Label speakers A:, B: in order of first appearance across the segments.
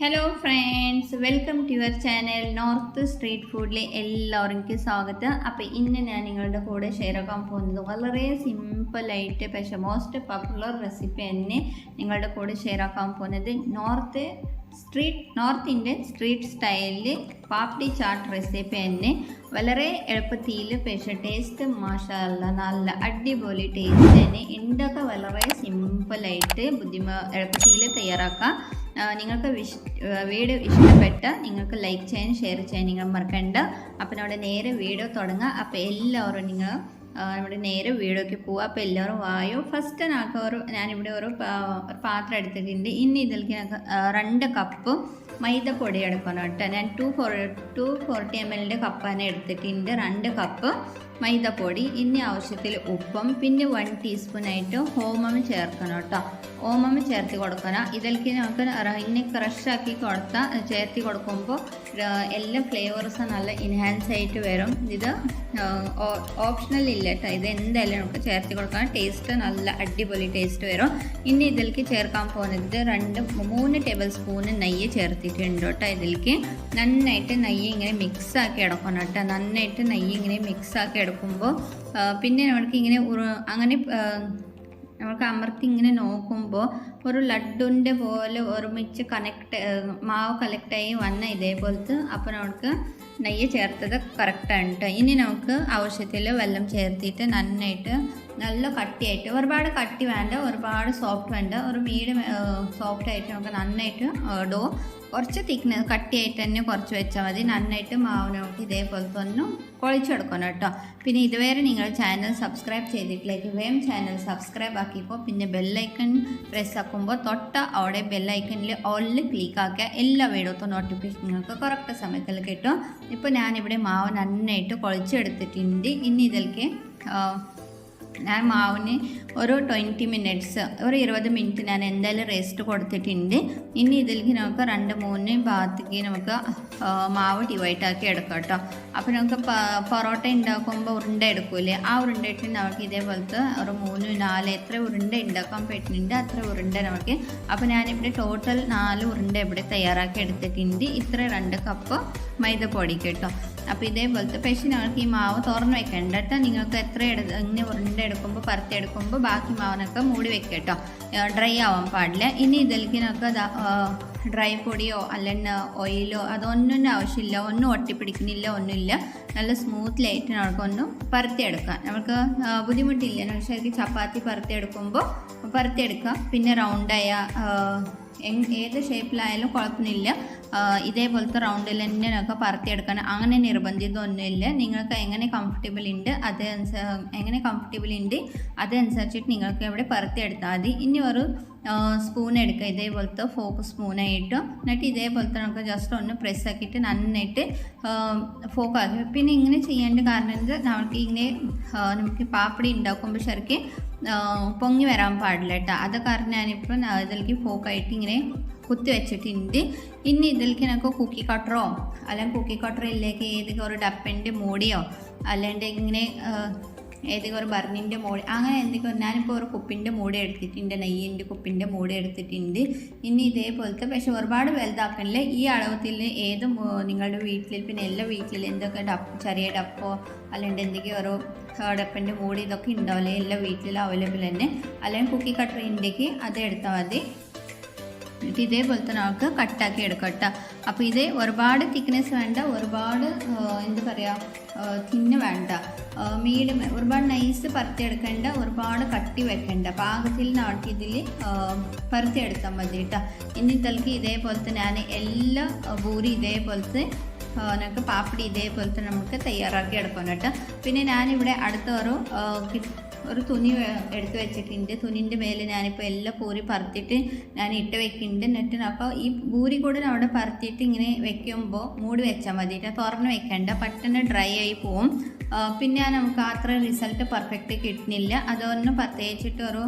A: Hello friends welcome to your channel north street ഫുഡിലെ എല്ലാവർക്കും സ്വാഗതം. അപ്പോൾ ഇന്ന് ഞാൻ നിങ്ങളുടെ കൂടെ ഷെയർ ആക്കാൻ പോകുന്നത് വളരെ സിമ്പിളായിട്ട് പക്ഷേ മോസ്റ്റ് പോപ്പുലർ റെസിപ്പി തന്നെ നിങ്ങളുടെ കൂടെ ഷെയർ ആക്കാൻ പോകുന്നത് north street north Indian street സ്റ്റൈലിൽ പാപ്ഡി ചാട്ട് റെസിപ്പി തന്നെ. വളരെ എളുപ്പത്തിൽ പക്ഷേ ടേസ്റ്റ് മാഷല്ല നല്ല അടിപൊളി ടേസ്റ്റ് തന്നെ. ഉണ്ടാക്കാൻ വളരെ സിമ്പിളായിട്ട് ബുദ്ധിമ എളുപ്പത്തിൽ തയ്യാറാക്കാം. നിങ്ങൾക്ക് വീഡിയോ ഇഷ്ടപ്പെട്ട നിങ്ങൾക്ക് ലൈക്ക് ചെയ്യാൻ ഷെയർ ചെയ്യാൻ നിങ്ങൾ മറക്കണ്ട. അപ്പം നമ്മുടെ നേരെ വീഡിയോ തുടങ്ങുക അപ്പോൾ എല്ലാവരും നിങ്ങൾ നമ്മുടെ നേരെ വീഡിയോക്ക് പോവുക. അപ്പോൾ എല്ലാവരും വായോ. ഫസ്റ്റ് നമുക്ക് ഒരു ഞാനിവിടെ ഒരു ഒരു പാത്രം എടുത്തിട്ടുണ്ട്. ഇനി ഇതിലേക്ക് ഞങ്ങൾക്ക് രണ്ട് കപ്പ് മൈദപ്പൊടി എടുക്കണം കേട്ടോ. ഞാൻ two four two forty M എല്ലിന്റെ കപ്പാണ് എടുത്തിട്ടുണ്ട്. രണ്ട് കപ്പ് മൈദപ്പൊടി ഇനി ആവശ്യത്തിൽ ഉപ്പും പിന്നെ വൺ ടീസ്പൂണായിട്ട് ഹോമം ചേർക്കണം കേട്ടോ. ഓമം ചേർത്ത് കൊടുക്കണം. ഇതിലേക്ക് നമുക്ക് ഇനി ക്രഷാക്കി കൊടുത്താൽ ചേർത്ത് കൊടുക്കുമ്പോൾ എല്ലാ ഫ്ലേവേഴ്സും നല്ല ഇൻഹാൻസ് ആയിട്ട് വരും. ഇത് ഓപ്ഷണൽ ഇല്ല കേട്ടോ. ഇത് എന്തായാലും നമുക്ക് ചേർത്ത് കൊടുക്കണം. ടേസ്റ്റ് നല്ല അടിപൊളി ടേസ്റ്റ് വരും. ഇനി ഇതിലേക്ക് ചേർക്കാൻ പോകുന്നത് രണ്ട് മൂന്ന് ടേബിൾ സ്പൂണ് നെയ്യ് ചേർത്തിട്ടുണ്ട് കേട്ടോ ഇതിലേക്ക്. നന്നായിട്ട് നെയ്യ് ഇങ്ങനെ മിക്സ് ആക്കി എടുക്കണം കേട്ടോ. നന്നായിട്ട് നെയ്യ് ഇങ്ങനെ മിക്സ് ആക്കി എടുക്കുമ്പോൾ പിന്നെ നമുക്ക് ഇങ്ങനെ അങ്ങനെ നമുക്ക് അമർത്തി ഇങ്ങനെ നോക്കുമ്പോൾ ഒരു ലഡുന്റെ പോലെ ഒരുമിച്ച് കണക്ട് മാവ് കലക്റ്റായി വന്ന ഇതേപോലത്തെ അപ്പോൾ നമുക്ക് നെയ്യ് ചേർത്തത് കറക്റ്റാണ് ഇനി നമുക്ക് ആവശ്യത്തിൽ വെള്ളം ചേർത്തിട്ട് നന്നായിട്ട് നല്ല കട്ടിയായിട്ട് ഒരുപാട് കട്ടി വേണ്ട ഒരുപാട് സോഫ്റ്റ് വേണ്ട ഒരു മീഡിയം സോഫ്റ്റ് ആയിട്ട് നമുക്ക് നന്നായിട്ട് ഡോ കുറച്ച് തിക്ന കട്ടിയായിട്ട് തന്നെ കുറച്ച് വെച്ചാൽ മതി. നന്നായിട്ട് മാവിനോട്ട് ഇതേപോലെ തന്നെ കുഴച്ചെടുക്കണം കേട്ടോ. പിന്നെ ഇതുവരെ നിങ്ങൾ ചാനൽ സബ്സ്ക്രൈബ് ചെയ്തിട്ടില്ലെങ്കിൽ വേം ചാനൽ സബ്സ്ക്രൈബ് ആക്കിയപ്പോൾ പിന്നെ ബെല്ലൈക്കൺ പ്രസ് ആക്കുമ്പോൾ തൊട്ട അവിടെ ബെല്ലൈക്കണിൽ ഓളിൽ ക്ലിക്ക് ആക്കുക എല്ലാ വീഡിയോത്തും നോട്ടിഫിക്കേഷൻ നിങ്ങൾക്ക് കറക്റ്റ് സമയത്തിൽ കിട്ടും. ഇപ്പോൾ ഞാനിവിടെ മാവ് നന്നായിട്ട് കുഴച്ചെടുത്തിട്ടുണ്ട്. ഇനി ഇതിലേക്ക് ഞാൻ മാവിന് ഒരു ട്വന്റി മിനിറ്റ്സ് ഒരു ഇരുപത് മിനിറ്റ് ഞാൻ എന്തായാലും റെസ്റ്റ് കൊടുത്തിട്ടുണ്ട്. ഇനി ഇതിലേക്ക് നമുക്ക് രണ്ട് മൂന്ന് ഭാഗത്തേക്ക് നമുക്ക് മാവ് ഡിവൈഡ് ആക്കി എടുക്കാം കേട്ടോ. അപ്പോൾ നമുക്ക് പൊറോട്ട ഉണ്ടാക്കുമ്പോൾ ഉരുണ്ട എടുക്കൂലേ? ആ ഉരുണ്ടിട്ട് നമുക്ക് ഇതേപോലത്തെ ഒരു മൂന്ന് നാല് എത്ര ഉരുണ്ട ഉണ്ടാക്കാൻ പറ്റുന്നുണ്ട് അത്ര ഉരുണ്ട നമുക്ക്. അപ്പോൾ ഞാനിവിടെ ടോട്ടൽ നാല് ഉരുണ്ട ഇവിടെ തയ്യാറാക്കി എടുത്തിട്ടുണ്ട്. ഇത്ര രണ്ട് കപ്പ് മൈദപ്പൊടി കേട്ടോ. അപ്പോൾ ഇതേപോലത്തെ പക്ഷേ ഞങ്ങൾക്ക് ഈ മാവ് തുറന്ന് വെക്കണ്ട കേട്ടോ നിങ്ങൾക്ക് എത്ര എടു ഇങ്ങനെ ഉരുണ്ട എടുക്കുമ്പോൾ പരത്തി എടുക്കുമ്പോൾ ബാക്കി മാവിനൊക്കെ മൂടി വെക്കുക കേട്ടോ ഡ്രൈ ആവാൻ പാടില്ല. ഇനി ഇതിലേക്ക് നമുക്ക് ദാ, ആ, ഡ്രൈ പൊടിയോ അല്ലെങ്കിൽ ഓയിലോ അതൊന്നും ആവശ്യമില്ല ഒന്നും ഒട്ടിപ്പിടിക്കുന്നില്ല ഒന്നുമില്ല. നല്ല സ്മൂത്ത് ലൈറ്റ് പരത്തിയെടുക്കാം നമുക്ക് ആ, ബുദ്ധിമുട്ടില്ല. നമുക്ക് ശരിക്കും ചപ്പാത്തി പരത്തിയെടുക്കുമ്പോൾ പരത്തിയെടുക്കാം പിന്നെ റൗണ്ടായ ഏത് ഷേപ്പിലായാലും കുഴപ്പമില്ല ഇതേപോലത്തെ റൗണ്ട് തന്നെ പറത്തിയെടുക്കണം അങ്ങനെ നിർബന്ധിതമൊന്നുമില്ല നിങ്ങൾക്ക് എങ്ങനെ കംഫർട്ടബിൾ ഉണ്ട് അത് എങ്ങനെ കംഫർട്ടബിൾ ഉണ്ട് അതനുസരിച്ചിട്ട് നിങ്ങൾക്ക് ഇവിടെ പറത്തിയെടുത്താൽ മതി. ഇനി ഒരു സ്പൂൺ എടുക്കുക. ഇതേപോലത്തെ ഫോക്ക് സ്പൂണായിട്ട് എന്നിട്ട് ഇതേപോലത്തെ നമുക്ക് ജസ്റ്റ് ഒന്ന് പ്രസ് ആക്കിയിട്ട് നന്നായിട്ട് ഫോക്ക് ആക്കി. പിന്നെ ഇങ്ങനെ ചെയ്യേണ്ട കാരണം എന്താ? നമുക്ക് ഇങ്ങനെ നമുക്ക് പാപ്പടി ഉണ്ടാക്കുമ്പോൾ ശരിക്കും പൊങ്ങി വരാൻ പാടില്ല കേട്ടോ അത് കാരണം ഞാനിപ്പോൾ ഇതിലേക്ക് ഫോക്കായിട്ട് ഇങ്ങനെ കുത്തി വെച്ചിട്ടുണ്ട്. ഇനി ഇതിലേക്ക് നമുക്ക് കുക്കി കട്ടറോ അല്ലെങ്കിൽ കുക്കി കട്ടറോ ഇല്ലെങ്കിൽ ഏതെങ്കിലും ഒരു ഡപ്പന്റെ മൂടിയോ അല്ലാണ്ട് ഇങ്ങനെ ഏതെങ്കിലും ഒരു ബർണിന്റെ മൂടി അങ്ങനെ എന്തെങ്കിലും ഞാനിപ്പോൾ ഒരു കുപ്പിന്റെ മൂടി എടുത്തിട്ടുണ്ട് നെയ്യിന്റെ കുപ്പിന്റെ മൂടി എടുത്തിട്ടുണ്ട്. ഇനി ഇതേപോലത്തെ പക്ഷെ ഒരുപാട് വലുതാക്കണില്ല. ഈ അളവത്തിൽ ഏത് നിങ്ങളുടെ വീട്ടിൽ പിന്നെ എല്ലാ വീട്ടിലും എന്തൊക്കെ ഡപ്പ് ചെറിയ ഡപ്പോ അല്ലെങ്കിൽ എന്തെങ്കിലും ഒരു ഡപ്പന്റെ മൂടി ഇതൊക്കെ ഉണ്ടാവില്ലേ? എല്ലാ വീട്ടിലും അവൈലബിൾ തന്നെ. അല്ലെങ്കിൽ കുക്കി കട്ടർ ഉണ്ടെങ്കിൽ അത് എടുത്താൽ മതി. എന്നിട്ട് ഇതേപോലത്തെ നമുക്ക് കട്ടാക്കി എടുക്കാം കേട്ടോ. അപ്പോൾ ഇത് ഒരുപാട് തിക്നെസ് വേണ്ട ഒരുപാട് എന്താ പറയുക തിന്ന് വേണ്ട. മീഡിയം ഒരുപാട് നൈസ് പരത്തിയെടുക്കേണ്ട ഒരുപാട് കട്ടി വെക്കേണ്ട. പാകത്തിൽ നമുക്ക് ഇതിൽ പരത്തിയെടുക്കാൻ മതി കേട്ടോ. ഇനി തൽക്ക് ഇതേപോലത്തെ ഞാൻ എല്ലാ പൂരി ഇതേപോലത്തെ നമുക്ക് പാപ്പടി ഇതേപോലത്തെ നമുക്ക് തയ്യാറാക്കി എടുക്കണം കേട്ടോ. പിന്നെ ഞാനിവിടെ അടുത്ത ഒരു ഒരു തുണി എടുത്ത് വെച്ചിട്ടുണ്ട്. തുണിന്റെ മേലെ ഞാനിപ്പോൾ എല്ലാം പൂരി പറത്തിയിട്ട് ഞാൻ ഇട്ട് വെക്കുന്നുണ്ട് എന്നിട്ട് അപ്പോൾ ഈ പൂരി കൂടെ അവിടെ പറത്തിയിട്ട് ഇങ്ങനെ വെക്കുമ്പോൾ മൂടി വെച്ചാൽ മതി. തുറന്ന് വെക്കണ്ട. പെട്ടെന്ന് ഡ്രൈ ആയി പോവും. പിന്നെ നമുക്ക് അത്ര റിസൾട്ട് പെർഫെക്റ്റ് കിട്ടുന്നില്ല. അതൊന്ന് പ്രത്യേകിച്ചിട്ട് ഒരു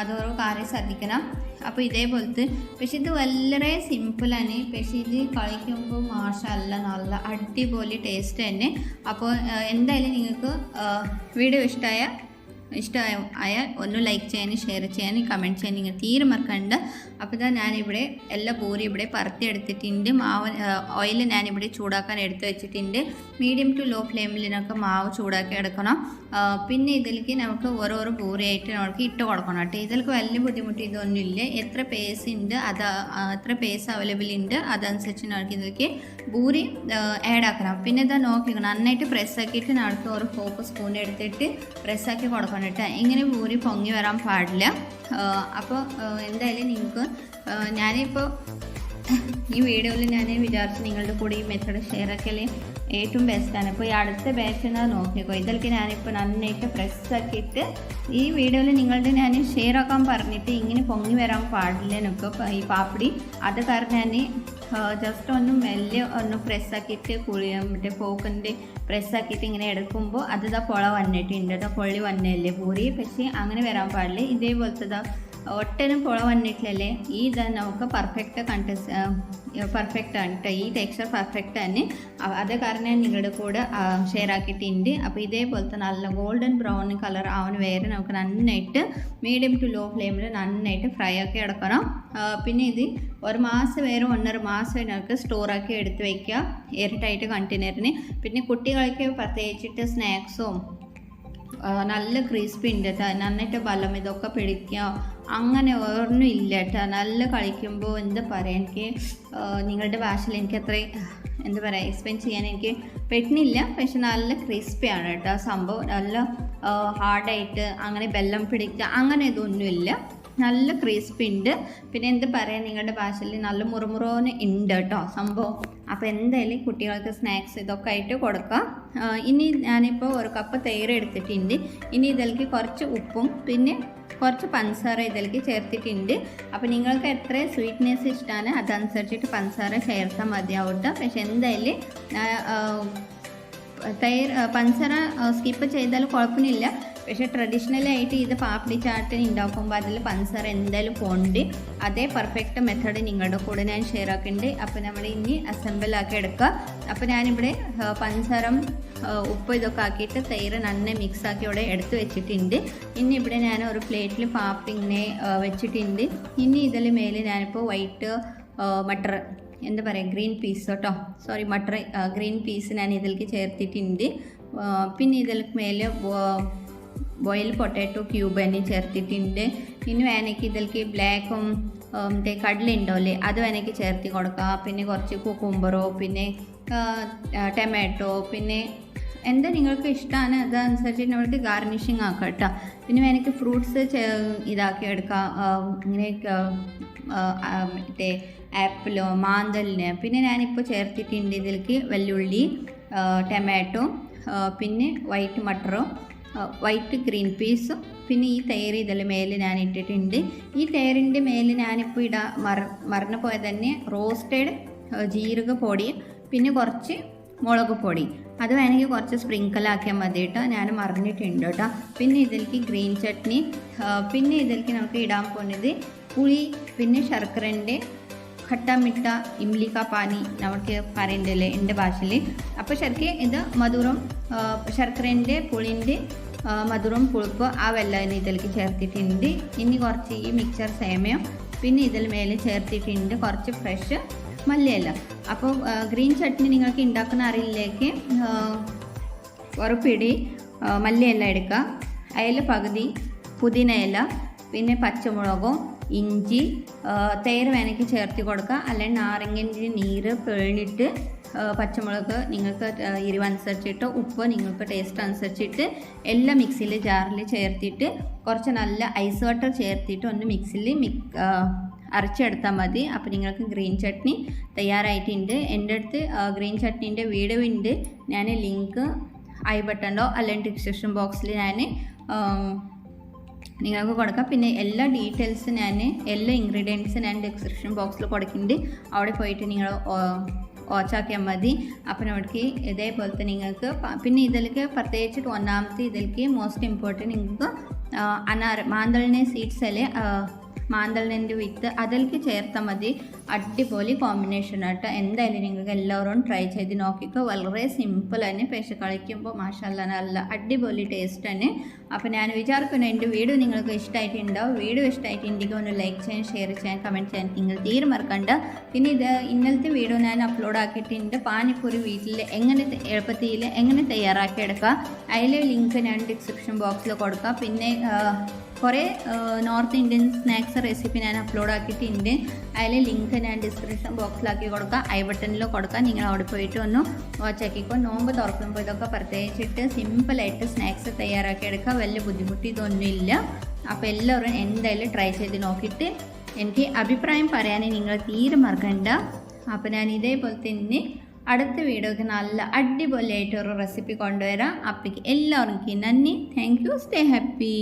A: അതോരോ കാര്യം ശ്രദ്ധിക്കണം. അപ്പോൾ ഇതേപോലത്തെ പക്ഷെ ഇത് വളരെ സിമ്പിളാണ് പക്ഷെ ഇത് കഴിക്കുമ്പോൾ മാഷല്ല നല്ല അടിപൊളി ടേസ്റ്റ് തന്നെ. അപ്പോൾ എന്തായാലും നിങ്ങൾക്ക് വീഡിയോ ഇഷ്ടമായ ഇഷ്ടമായാൽ ഒന്ന് ലൈക്ക് ചെയ്യാനും ഷെയർ ചെയ്യാനും കമന്റ് ചെയ്യാനും നിങ്ങൾ തീരെ മറക്കണ്ട. അപ്പോൾ ഇതാ ഞാനിവിടെ എല്ലാ പൂരി ഇവിടെ പറത്തി എടുത്തിട്ടുണ്ട്. മാവ് ഓയിൽ ഞാനിവിടെ ചൂടാക്കാൻ എടുത്തു വെച്ചിട്ടുണ്ട്. മീഡിയം ടു ലോ ഫ്ലെയിമിലൊക്കെ മാവ് ചൂടാക്കി എടുക്കണം. പിന്നെ ഇതിലേക്ക് നമുക്ക് ഓരോരോ പൂരിയായിട്ട് നമുക്ക് ഇട്ട് കൊടുക്കണം കേട്ടോ. ഇതിലേക്ക് വലിയ ബുദ്ധിമുട്ട് ഇതൊന്നുമില്ല. എത്ര പേസ് ഉണ്ട് അത് എത്ര പേസ് അവൈലബിൾ ഉണ്ട് അതനുസരിച്ച് നമുക്ക് ഇതിലേക്ക് പൂരി ആഡ് ആക്കണം. പിന്നെ ഇതാ നോക്കിക്കണം നന്നായിട്ട് പ്രസ്സാക്കിയിട്ട് നമുക്ക് ഒരു ഫോക്ക് സ്പൂൺ എടുത്തിട്ട് പ്രസ്സാക്കി ആക്കി കൊടുക്കണം കേട്ടോ ഇങ്ങനെ പൂരി പൊങ്ങി വരാൻ പാടില്ല. അപ്പോൾ എന്തായാലും നിങ്ങൾക്ക് ഞാനിപ്പോൾ ഈ വീഡിയോയിൽ ഞാൻ വിചാരിച്ചു നിങ്ങളുടെ കൂടെ ഈ മെത്തേഡ് ഷെയർ ആക്കൽ ഏറ്റവും ബെസ്റ്റാണ് ഇപ്പോൾ ഈ അടുത്ത ബാച്ച് എന്നാൽ നോക്കിക്കോ. ഇതിലേക്ക് ഞാനിപ്പോൾ നന്നായിട്ട് പ്രസ് ആക്കിയിട്ട് ഈ വീഡിയോയിൽ നിങ്ങളുടെ ഞാൻ ഷെയർ ആക്കാൻ പറഞ്ഞിട്ട് ഇങ്ങനെ പൊങ്ങി വരാൻ പാടില്ല എന്നൊക്കെ ഈ പാപ്പിടി. അത് കാരണം ഞാൻ ജസ്റ്റ് ഒന്ന് മെല്ലെ ഒന്ന് പ്രസ്സാക്കിയിട്ട് കുളി മറ്റേ ഫോക്കിന്റെ പ്രസ്സാക്കിയിട്ട് ഇങ്ങനെ എടുക്കുമ്പോൾ അത് ഇതാ പുള വന്നിട്ടുണ്ട്. ഇതാ പൊള്ളി വന്നല്ലേ പൂരി പക്ഷേ അങ്ങനെ വരാൻ പാടില്ല. ഇതേപോലത്തെ ഇതാ ഒട്ടനും പുള വന്നിട്ടില്ലല്ലേ? ഈ ഇത് നമുക്ക് പെർഫെക്റ്റ് കണ്ടസ് പെർഫെക്റ്റ് ആണ് കേട്ടോ ഈ ടെക്സ്ചർ പെർഫെക്റ്റ് അ- അത് കാരണം നിങ്ങളുടെ കൂടെ ഷെയർ ആക്കിയിട്ടുണ്ട്. അപ്പോൾ ഇതേപോലത്തെ നല്ല ഗോൾഡൻ ബ്രൗൺ കളർ ആവുന്ന വേറെ നമുക്ക് നന്നായിട്ട് മീഡിയം ടു ലോ ഫ്ലെയിമിൽ നന്നായിട്ട് ഫ്രൈ ആക്കി എടുക്കണം. പിന്നെ ഇത് ഒരു മാസം വരെ ഒന്നര മാസം വരെ നമുക്ക് സ്റ്റോറാക്കി എടുത്ത് വയ്ക്കുക എയർ ടൈറ്റ് കണ്ടെയ്നറിന് പിന്നെ കുട്ടികൾക്ക് പ്രത്യേകിച്ചിട്ട് സ്നാക്സും നല്ല ക്രിസ്പി ഉണ്ട് കേട്ടോ നന്നായിട്ട് ബലം ഇതൊക്കെ പിടിക്കുക. അങ്ങനെ ഒരെണ്ണം ഇല്ല കേട്ടോ നല്ല കളിക്കുമ്പോൾ എന്താ പറയുക എനിക്ക് നിങ്ങളുടെ ഭാഷയിൽ എനിക്ക് അത്ര എന്താ പറയുക എക്സ്പ്ലെയിൻ ചെയ്യാൻ എനിക്ക് പറ്റുന്നില്ല പക്ഷെ നല്ല ക്രിസ്പിയാണ് കേട്ടോ സംഭവം നല്ല ഹാർഡായിട്ട് അങ്ങനെ ബെല്ലം പിടിക്കുക അങ്ങനെ ഇതൊന്നുമില്ല നല്ല ക്രിസ്പി ഉണ്ട്. പിന്നെ എന്ത് പറയാം നിങ്ങളുടെ ഭാഷയിൽ നല്ല മുറുമുറോന് ഉണ്ട് കേട്ടോ സംഭവം. അപ്പോൾ എന്തായാലും കുട്ടികൾക്ക് സ്നാക്സ് ഇതൊക്കെ ആയിട്ട് കൊടുക്കാം. ഇനി ഞാനിപ്പോൾ ഒരു കപ്പ് തൈര് എടുത്തിട്ടുണ്ട്. ഇനി ഇതിലേക്ക് കുറച്ച് ഉപ്പും പിന്നെ കുറച്ച് പഞ്ചസാര ഇതിലേക്ക് ചേർത്തിട്ടുണ്ട്. അപ്പോൾ നിങ്ങൾക്ക് എത്ര സ്വീറ്റ്നെസ് ഇഷ്ടമാണ് അതനുസരിച്ചിട്ട് പഞ്ചസാര ചേർത്താൽ മതിയാവട്ടെ പക്ഷെ എന്തായാലും തൈര് പഞ്ചസാര സ്കിപ്പ് ചെയ്താൽ കുഴപ്പമില്ല. പക്ഷേ ട്രഡീഷണൽ ആയിട്ട് ഇത് പാപ്പടി ചാട്ടിന് ഉണ്ടാക്കുമ്പോൾ അതിൽ പഞ്ചസാര എന്തായാലും പോണ്ട്. അതേ പെർഫെക്റ്റ് മെത്തേഡ് നിങ്ങളുടെ കൂടെ ഞാൻ ഷെയർ ആക്കുന്നുണ്ട് അപ്പോൾ നമ്മൾ ഇനി അസംബിൾ ആക്കി എടുക്കുക. അപ്പോൾ ഞാനിവിടെ പഞ്ചറും ഉപ്പ് ഇതൊക്കെ ആക്കിയിട്ട് തൈര് നന്നായി മിക്സ് ആക്കി ഇവിടെ എടുത്ത് വെച്ചിട്ടുണ്ട്. ഇനി ഇവിടെ ഞാൻ ഒരു പ്ലേറ്റിൽ പാപ്പടി ഇങ്ങനെ വെച്ചിട്ടുണ്ട്. ഇനി ഇതിൽ മേലെ ഞാനിപ്പോൾ വൈറ്റ് മട്ടർ എന്താ പറയുക ഗ്രീൻ പീസ് കേട്ടോ. സോറി മട്ടർ ഗ്രീൻ പീസ് ഞാൻ ഇതിലേക്ക് ചേർത്തിട്ടുണ്ട്. പിന്നെ ഇതിലേക്ക് മേലെ ബോയിൽ പൊട്ടാറ്റോ ക്യൂബ് തന്നെ ചേർത്തിട്ടുണ്ട് ഇനി വേണമെങ്കിൽ ഇതിലേക്ക് ബ്ലാക്കും മറ്റേ കടല ഉണ്ടാവില്ലേ അത് വേണമെങ്കിൽ ചേർത്തി കൊടുക്കാം. പിന്നെ കുറച്ച് കുക്കുംബറോ പിന്നെ ടൊമാറ്റോ പിന്നെ എന്താ നിങ്ങൾക്ക് ഇഷ്ടമാണ് അതനുസരിച്ച് നമ്മൾക്ക് ഗാർണിഷിങ് ആക്കാം കേട്ടോ പിന്നെ വേണമെങ്കിൽ ഫ്രൂട്ട്സ് ഇതാക്കി എടുക്കാം. ഇങ്ങനെ മറ്റേ ആപ്പിളോ മാന്തലിന് പിന്നെ ഞാനിപ്പോൾ ചേർത്തിട്ടുണ്ട് ഇതിലേക്ക് വെല്ലുള്ളി ടൊമാറ്റോ പിന്നെ വൈറ്റ് മട്ടറോ വൈറ്റ് ഗ്രീൻ പീസും പിന്നെ ഈ തൈര് ഇതിൽ മേലെ ഞാൻ ഇട്ടിട്ടുണ്ട്. ഈ തൈരിന്റെ മേലെ ഞാനിപ്പോൾ ഇടാ മറ മറന്നു പോയ തന്നെ റോസ്റ്റഡ് ജീരക പൊടി പിന്നെ കുറച്ച് മുളക് പൊടി അത് വേണമെങ്കിൽ കുറച്ച് സ്പ്രിങ്കിൾ ആക്കിയാൽ മതി കേട്ടോ. ഞാൻ മറിഞ്ഞിട്ടുണ്ട് കേട്ടോ. പിന്നെ ഇതിലേക്ക് ഗ്രീൻ ചട്നി പിന്നെ ഇതിലേക്ക് നമുക്ക് ഇടാൻ പോകുന്നത് പുളി പിന്നെ ശർക്കരന്റെ ഖട്ട മിട്ട ഇംലിക്ക പാനി നമുക്ക് പറയണ്ടല്ലേ എന്റെ ഭാഷയിൽ? അപ്പോൾ ശരിക്കും ഇത് മധുരം ശർക്കരന്റെ പുളിന്റെ മധുരം പുളിപ്പ് ആ വെള്ളം ഇതിലേക്ക് ചേർത്തിട്ടുണ്ട്. ഇനി കുറച്ച് ഈ മിക്സർ സേമയം പിന്നെ ഇതിൽ മേലെ ചേർത്തിട്ടുണ്ട് കുറച്ച് ഫ്രഷ് മല്ലിയില. അപ്പോൾ ഗ്രീൻ ചട്നി നിങ്ങൾക്ക് ഉണ്ടാക്കുന്ന അറിയിലേക്ക് ഒരു പിടി മല്ലിയില എടുക്കുക. അതിൽ പകുതി പുതിന ഇല പിന്നെ പച്ചമുളകും ഇഞ്ചി തൈര് വേണമെങ്കിൽ ചേർത്ത് കൊടുക്കുക അല്ലെങ്കിൽ നാരങ്ങന്റെ നീര് പേണിട്ട് പച്ചമുളക് നിങ്ങൾക്ക് എരിവനുസരിച്ചിട്ട് ഉപ്പ് നിങ്ങൾക്ക് ടേസ്റ്റ് അനുസരിച്ചിട്ട് എല്ലാം മിക്സിയിൽ ജാറിൽ ചേർത്തിട്ട് കുറച്ച് നല്ല ഐസ് വാട്ടർ ചേർത്തിട്ട് ഒന്ന് മിക്സിയിൽ മിക് അരച്ചെടുത്താൽ മതി. അപ്പോൾ നിങ്ങൾക്ക് ഗ്രീൻ ചട്നി തയ്യാറായിട്ടുണ്ട്. എന്റെ അടുത്ത് ഗ്രീൻ ചട്നീന്റെ വീഡിയോ ഉണ്ട്. ഞാൻ ലിങ്ക് ഐ ബട്ടണിലോ അല്ലെങ്കിൽ ഡിസ്ക്രിപ്ഷൻ ബോക്സിൽ ഞാൻ നിങ്ങൾക്ക് കൊടുക്കാം. പിന്നെ എല്ലാ ഡീറ്റെയിൽസ് ഞാൻ എല്ലാ ഇൻഗ്രീഡിയൻസും ഞാൻ ഡിസ്ക്രിപ്ഷൻ ബോക്സിൽ കൊടുക്കുന്നുണ്ട് അവിടെ പോയിട്ട് നിങ്ങൾ ഓച്ചാക്കിയാൽ മതി. അപ്പം നമുക്ക് ഇതേപോലത്തെ നിങ്ങൾക്ക് പിന്നെ ഇതിലേക്ക് പ്രത്യേകിച്ചിട്ട് ഒന്നാമത്തെ ഇതിലേക്ക് മോസ്റ്റ് ഇമ്പോർട്ടന്റ് നിങ്ങൾക്ക് അനാർ മാന്തളിനെ സീഡ്സ് അല്ലേ മാന്തളിന്റെ വിത്ത് അതിലേക്ക് ചേർത്താൽ മതി. അടിപൊളി കോമ്പിനേഷൻ ആട്ടോ. എന്തായാലും നിങ്ങൾക്ക് എല്ലാവരും ട്രൈ ചെയ്ത് നോക്കിക്കോ. വളരെ സിമ്പിൾ തന്നെ പക്ഷെ കളിക്കുമ്പോൾ മാഷല്ല നല്ല അടിപൊളി ടേസ്റ്റ് തന്നെ അപ്പോൾ ഞാൻ വിചാരിക്കുന്നു എന്റെ വീഡിയോ നിങ്ങൾക്ക് ഇഷ്ടമായിട്ടുണ്ടോ വീഡിയോ ഇഷ്ടമായിട്ടുണ്ടെങ്കിൽ ഒന്ന് ലൈക്ക് ചെയ്യാൻ ഷെയർ ചെയ്യാൻ കമന്റ് ചെയ്യാൻ നിങ്ങൾ തീരെ മറക്കണ്ട പിന്നെ ഇത് ഇന്നലത്തെ വീഡിയോ ഞാൻ അപ്ലോഡ് ആക്കിയിട്ടുണ്ട് പാനിപ്പൂരി വീട്ടിൽ എങ്ങനെ എളുപ്പത്തിൽ എങ്ങനെ തയ്യാറാക്കി എടുക്കുക അതിലെ ലിങ്ക് ഞാൻ ഡിസ്ക്രിപ്ഷൻ ബോക്സിൽ കൊടുക്കാം. പിന്നെ കുറേ നോർത്ത് ഇന്ത്യൻ സ്നാക്സ് റെസിപ്പി ഞാൻ അപ്ലോഡ് ആക്കിയിട്ടുണ്ട്. അതിലെ ലിങ്ക് ഞാൻ ഡിസ്ക്രിപ്ഷൻ ബോക്സിലാക്കി കൊടുക്കാം. ഐ ബട്ടണിൽ കൊടുക്കാം. നിങ്ങൾ അവിടെ പോയിട്ട് ഒന്ന് വാച്ച് ആക്കിക്കോ. നോമ്പ് തുറക്കുമ്പോൾ ഇതൊക്കെ പ്രത്യേകിച്ചിട്ട് സിമ്പിളായിട്ട് സ്നാക്സ് തയ്യാറാക്കി എടുക്കുക വലിയ ബുദ്ധിമുട്ട് ഇതൊന്നുമില്ല അപ്പോൾ എല്ലാവരും എന്തായാലും ട്രൈ ചെയ്ത് നോക്കിയിട്ട് എനിക്ക് അഭിപ്രായം പറയാൻ നിങ്ങൾ തീരെ മറക്കണ്ട. അപ്പോൾ ഞാൻ ഇതേപോലെ തന്നെ അടുത്ത വീഡിയോക്ക് നല്ല അടിപൊളിയായിട്ട് ഒരു റെസിപ്പി കൊണ്ടുവരാം. അപ്പോഴേക്ക് എല്ലാവർക്കും നന്ദി. Thank you stay happy